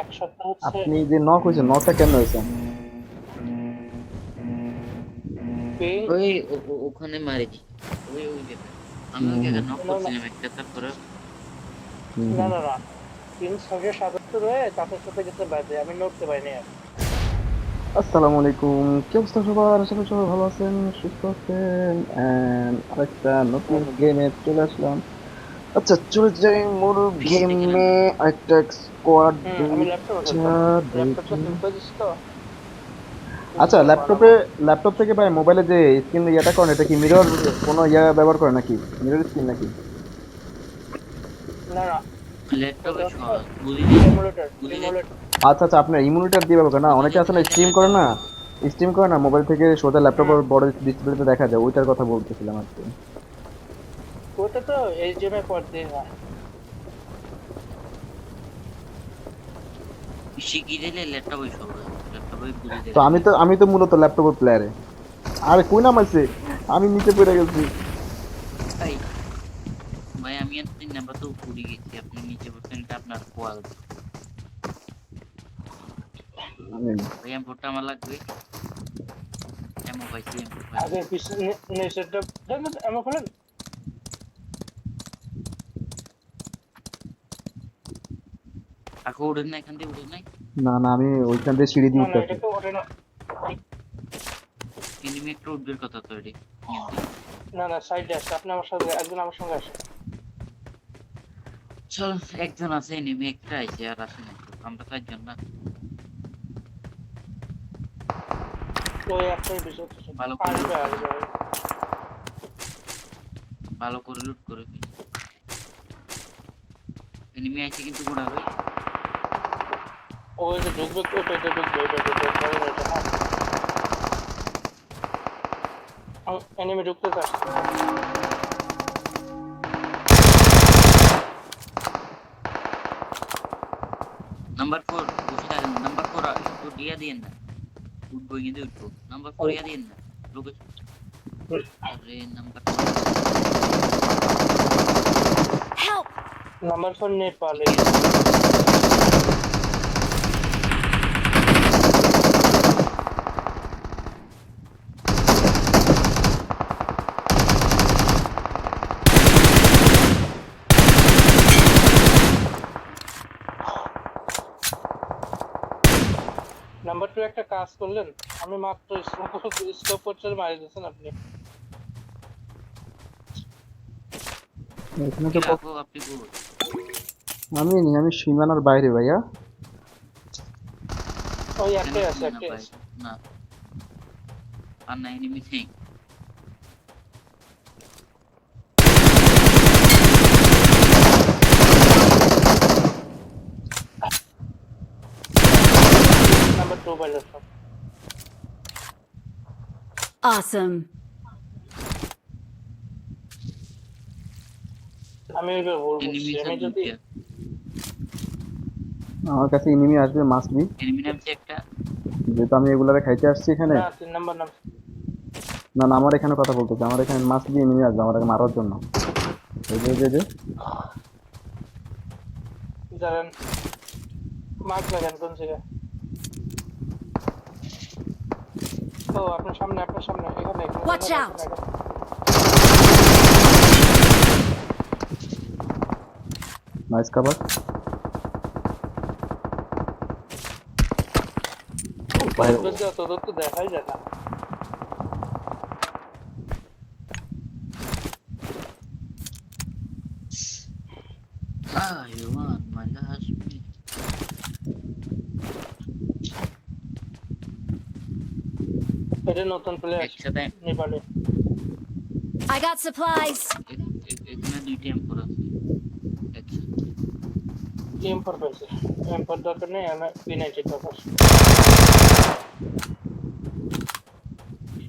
এক সপ্তাহ হচ্ছে আপনি যে নক হয়েছে নকটা কেন হয়েছে? ওই ওখানে মারি ওই ওই যেটা আমি ওকে। নক করছিলাম একটা তারপরে না না না। তিন ছশো সাতাত্তর হয়ে তাদের সাথে গেছে বাইরে আমি নড়তে পারিনি আর। আসসালামু আলাইকুম। কি অবস্থা সবার? আশা করি সবাই ভালো আছেন সুস্থ আছেন And আরেকটা নতুন গেমে চলে আসলাম। আচ্ছা চলে যাই মূল গেমে একটা স্কোয়াড ল্যাপটপে আচ্ছা ল্যাপটপে ল্যাপটপ থেকে ভাই মোবাইলে যে স্ক্রিন ইয়েটা করেন এটা কি মিরর কোনো ইয়া ব্যবহার করে নাকি? মিরর স্ক্রিন নাকি? ল্যাপটপে আচ্ছা আচ্ছা আপনার ইমিউনিটার দিয়ে ব্যবহার করেন না অনেকে আছে না স্ট্রিম করে না? স্ট্রিম করে না মোবাইল থেকে সোজা ল্যাপটপের বড় ডিসপ্লেতে দেখা যায় ওইটার কথা বলতেছিলাম আর কি ওটা তো এই জিমে পর হয়। তো আমি তো আমি তো মূলত ল্যাপটপের প্লেয়ারে আরে কই নাম আছে আমি নিচে পড়ে গেছি। ভাই ভাই আমি আর নাম্বার তো উপরে গেছি আপনি নিচে বসেন এটা আপনার কোয়াল আমি ভাই এম ফোরটা আমার লাগবে। এমও পাইছি এম ফোর আগে পিছনে দেখেন এমন খোলেন? কাকু উঠেন না এখান থেকে উঠেন নাই? না না আমি ওইখান থেকে সিঁড়ি দিয়ে না না উঠতে এটা তো ওঠে এনিমি একটা উঠবের কথা তো এটি। না না সাইডে আসছে। আপনি আমার সাথে একজন আমার সঙ্গে আসে চল একজন আছে এনিমি একটা আছে আর আসে না। আমরা না। একটাই বেশি হচ্ছে। ভালো করে ভালো করে লুট করে এনিমি আছে কিন্তু গোড়া ভাই ওই যে ঢুকবে ওটা ঢুকবে ওটা ঢুকবে ধরেন ওটা হ্যাঁ এনিমি ঢুকতে চাচ্ছে নাম্বার ফোর বসে থাকেন নাম্বার ফোর একটু দিয়া দিয়েন না। উঠবো কিন্তু উঠবো। নাম্বার ফোর ইয়া দিয়েন না। লোকেশন আরে নাম্বার নাম্বার ফোর নেপালে। নাম্বার টু একটা কাজ করলেন আমি মাত্র স্টপ করতে মারি দিয়েছেন আপনি। এখানে তো আমি নি আমি সীমানার বাইরে ভাইয়া। ওই একটাই আছে একটাই আছে। না। আর না এনিমি নেই। Awesome. আমি ওইবার ভুল আমি যদি আমার কাছে ইনিমি আসবে এনিমি নামছে একটা। যেহেতু আমি এগুলারে খাইতে আসছি এখানে। না তিন নাম্বার নাম। না না আমার এখানে কথা বলতেছে। আমার এখানে মাস্ট বি ইনিমি আসবে আমাকে মারার জন্য। এই যে যে, যে। জানেন মার্ক লাগান কোন জায়গায়? ও আপনার সামনে আপনার সামনে এখানে এখানে, Watch out! এখানে, এখানে। নাইস ভাই তোদের তো দেখাই যায় না এটা নতুন প্লেয়ার একসাথে। নেপালে। I got supplies. এখানে দুইটা এম ফোর আছে। এম ফোর পাইছে এম ফোর দরকার নেই আমার পি নাইনটি দরকার।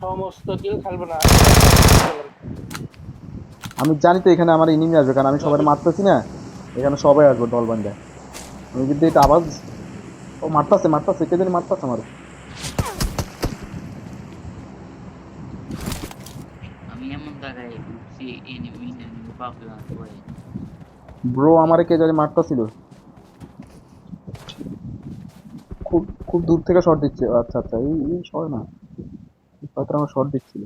সমস্ত কিল খেলব না। আমি জানি তো এখানে আমার ইনিমি আসবে কারণ আমি সবাই মারতেছি না। এখানে সবাই আসবে দল বান্ধে আমি কিন্তু এটা আওয়াজ ও মারতাছে মারতাছে কে জানি মারতাছে আমার। ব্রো আমারে কে জানি মারতাছিল? খুব খুব দূর থেকে শট দিচ্ছে। আচ্ছা আচ্ছা এই এই শট না। হয়তো আমার শট দিচ্ছিল।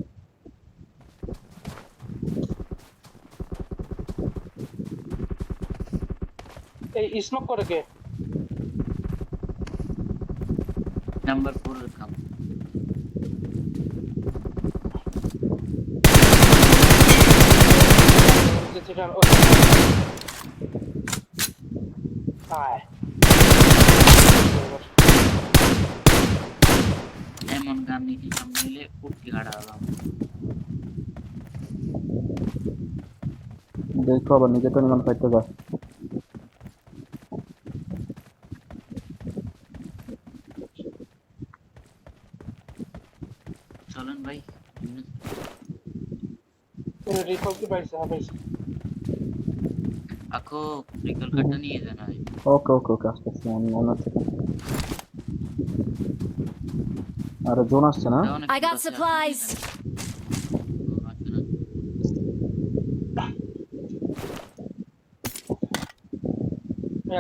এই স্মোক করে কে? নাম্বার ফোর কাম। যেটা ও আয় এমন গান নিয়ে সামনে এলে উঠকি হারালাম দেখো আবার নিজে তো নিমান ফাইটতে যা চলেন ভাই রিকল কি পাইছে হ্যাঁ পাইছে আকো রিকল কার্ডটা নিয়ে যান ভাই ওকে ওকে ওকে আসতে আসতে মনে হচ্ছে আরে জোন আসছে না। ও, আছে না?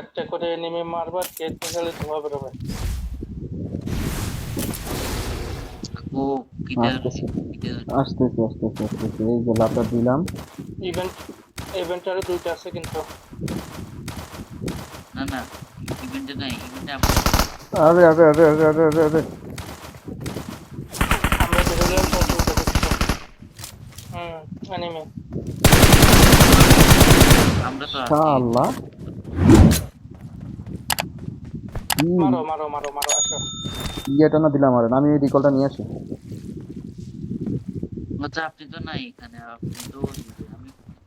একটা করে নেমে মারবার কে গেলে ধোয়া বেরোবে আকো কিটার আসতেছে। কিটার আসতেছে আসতেছে আসতেছে এই যে লাভটা দিলাম ইভেন্ট ইভেন্টারে দুইটা আছে কিন্তু। না না ইভেন্টে নাই ইভেন্টে আরে আরে আরে আরে আরে আরে আরে। আমরা বেরোলে তো দুইটা হুম অ্যানিমে আমরা তো আছি। মারো মারো মারো মারো আসো। ইয়েটা না দিলাম আরে আমি এই রিকলটা নিয়ে আসি। আচ্ছা আপনি তো নাই এখানে আপনি তো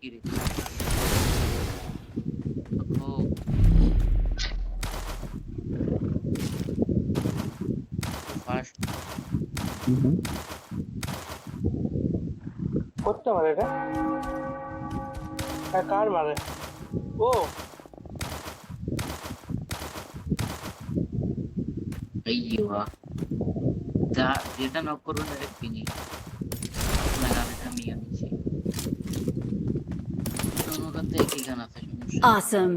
இரு ஓ ফার্স্ট করতে পারে এটা কার মারে ও ஐயோ దా రిటర్న్ ఒక్కరు నెరపింది నాకు అర్థమయ్యింది গান আছে Awesome.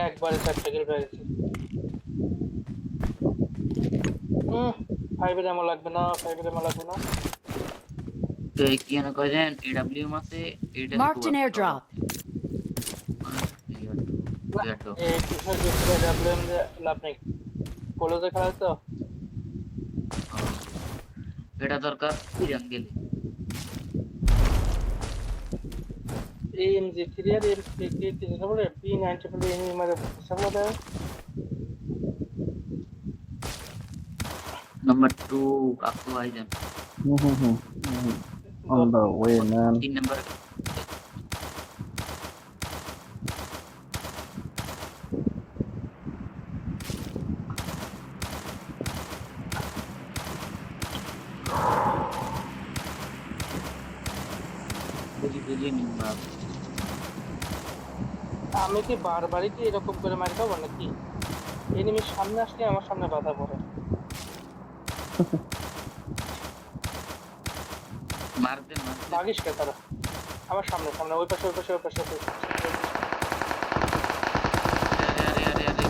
একবারে চারটে কিল পেয়ে হুম ফাইভের এমন লাগবে না ফাইভের এমন লাগবে না তো কি কয়েছেন এডব্লিউএম আছে এটা. এই কিসের লাভ নেই কলেজে খেলা তো এটা দরকার ইরান গেলে এই এম জি থ্রি আর এম থ্রি যেটা বলে পি নাইনটি ফোর এনিমি মারে হিসাব মতো নাম্বার টু আপু আইজান hmm hmm hmm on the way man তিন নাম্বার বুঝি বুঝি আমি কি বারবারই কি এরকম করে মারি খাব নাকি? এনিমির সামনে আসলে আমার সামনে বাধা পড়ে। মারবে মারবে ভাগিস কে তারা? আমার সামনে সামনে ওই পাশে ওই পাশে ওই পাশে ওই পাশে। আরে আরে আরে আরে।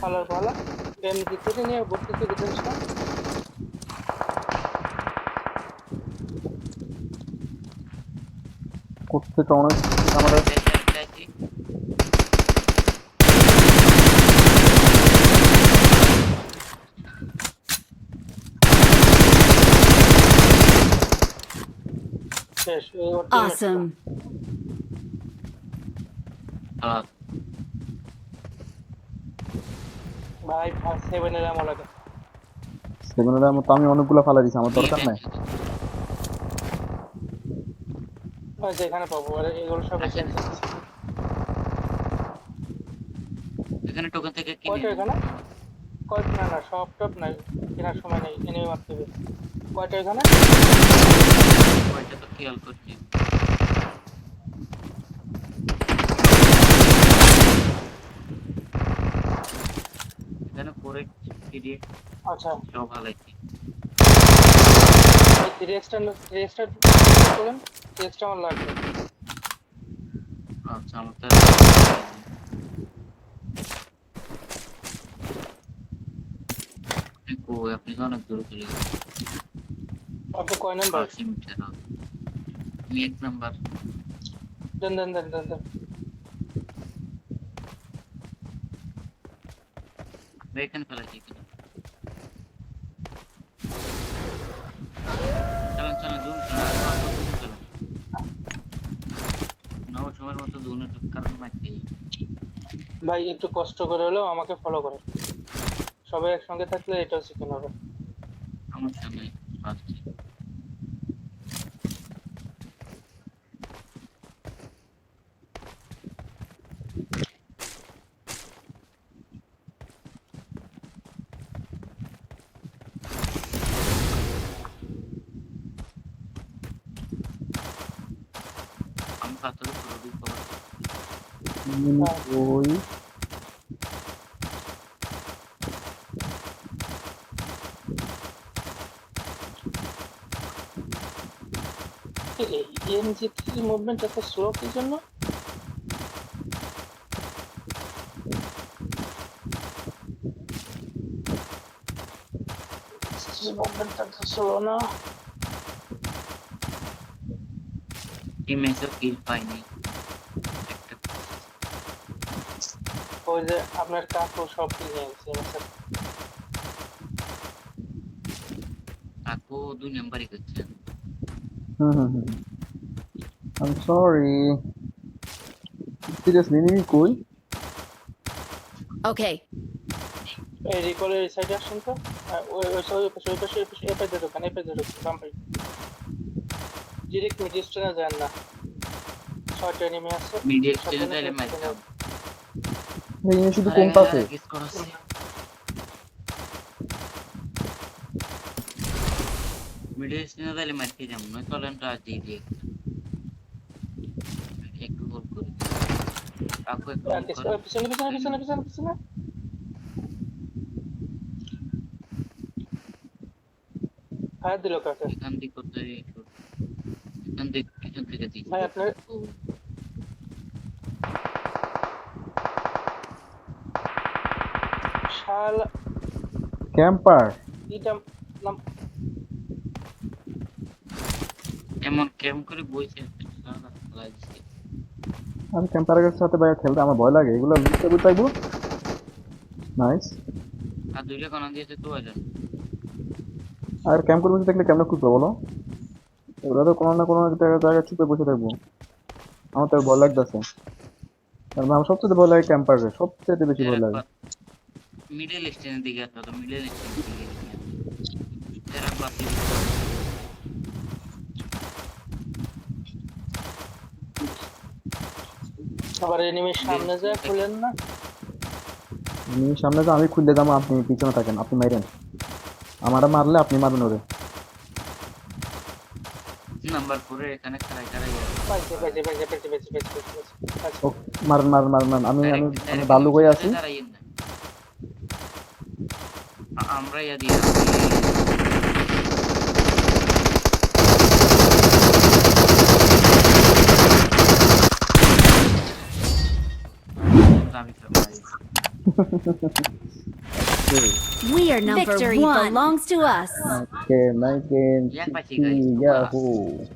পালার পালা। এম জি থ্রি নিয়ে ভর্তি থেকে জিনিস না কোথেকে অনেক আমাদের। Awesome. ভাই ফার্স্ট সেভেনের এমন লাগে মতো আমি অনেকগুলো ফালা দিছি আমার দরকার নাই ওই যে এখানে পাবো আর এগুলো সব আচ্ছা। এখানে টোকেন থেকে কিনে কয়টা এখানে? কয়টা? না না সব টপ নাই কেনার সময় নেই এনে মারতে হবে। কয়টা এখানে? কয়টা তো খেয়াল করছি। এখানে পরে ইডিয়েট আচ্ছা। সব ভালো আছে করেন রেস্টটা আমার লাগবে আচ্ছা আমার তো কই আপনি তো অনেক দূরে চলে গেছেন আপনি কয় নাম্বার আশি মিটার হবে। আমি এক নাম্বার দেন দেন দেন দেন দেন এখানে ফেলাছি দুনের কারণ মারতে ভাই একটু কষ্ট করে হলেও আমাকে ফলো করেন। সবাই একসঙ্গে থাকলে এটাও শিখে হবে আমার সামনে আসছে আমি ওই এমজি থ্রি মুভমেন্ট এত স্লো কি জন্য মুভমেন্ট এত স্লো না টিম এসে কিল পাইনি ওই যে আপনার কাকু সব কিনে এনেছে কাকু দুই নাম্বারই করছে। Hmm hmm hmm. I sorry seriously নিমি কই? Okay. এই রিকলের সাইডে আসুন তো। ওই ওই পাশে ওই পাশে ওই পাশে এই পাশে দোকান এই পাশে দোকান বাম পাশে। ডিরেক্ট যান না। ছয়টা এনিমি আছে স্টেজে enemy ভেঙে শুধু কমতাছে মিডিল সিনে তাহলে মারতে যাম নয় চলেন রাজ দিয়ে দিয়ে একটু গোল করি কাকু একটু পিছনে পিছনে পিছনে পিছনে পিছনে ফায়ার দিল কাকে এখান থেকে করতে এখান থেকে এখান থেকে দিই ভাই আপনার ক্যাম্পার এমন কেম করে বইছে। আমি ক্যাম্পারের সাথে ভাই খেলতে আমার ভয় লাগে। এগুলো লুটতে বুঝাইবো নাইস আর দুইটা কোনা দিয়েছে তো আর ক্যাম্প করে বসে থাকলে কেমন খুঁজবো বলো। ওরা তো কোনো না কোনো একটা জায়গায় চুপে বসে থাকব। আমার তো ভয় লাগতেছে। আর আমার সবচেয়ে ভয় লাগে ক্যাম্পারে সবচেয়ে বেশি ভয় লাগে। মিডল স্টেনের দিকে তো মিডল দিকে সামনে যে আমি খুলে দাম আপনি পিছনে থাকেন আপনি মারেন আমার মারলে আপনি মারবেন ওরে। নাম্বার 4 এখানে আমি আমি বালু গিয়ে আছি? আমরা यदि We are number Victory one. belongs to us. Okay, my game. Yahoo.